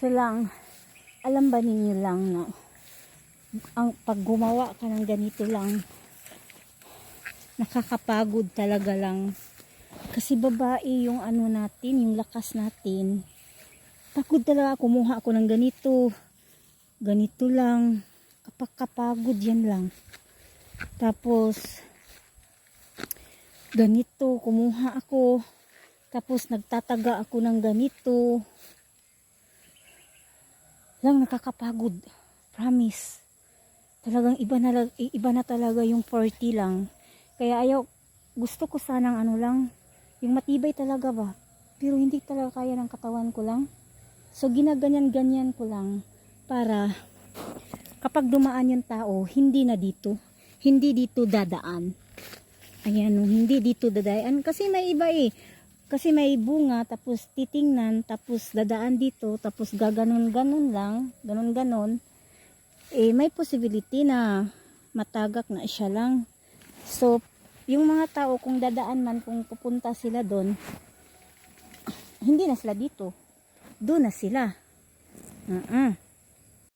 So lang, alam ba ninyo lang na ang pag gumawa ka ng ganito lang, nakakapagod talaga lang. Kasi babae yung ano natin, yung lakas natin. Pagod talaga, kumuha ako ng ganito. Ganito lang. Kapag yan lang. Tapos, ganito, kumuha ako. Tapos, nagtataga ako ng ganito. Lang, nakakapagod. Promise. Talagang iba na, iba na talaga yung 40 lang. Kaya ayaw, gusto ko sanang ano lang, yung matibay talaga ba? Pero hindi talaga kaya ng katawan ko lang. So ginaganyan-ganyan ko lang para kapag dumaan yung tao, hindi na dito. Hindi dito dadaan. Ayan, hindi dito dadaan. Kasi may iba eh. Kasi may bunga, tapos titingnan, tapos dadaan dito, tapos gaganon-ganon lang, ganon-ganon. Eh, may possibility na matagak na siya lang. So, yung mga tao, kung dadaan man, kung pupunta sila doon, hindi na sila dito. Doon na sila. Mm-mm.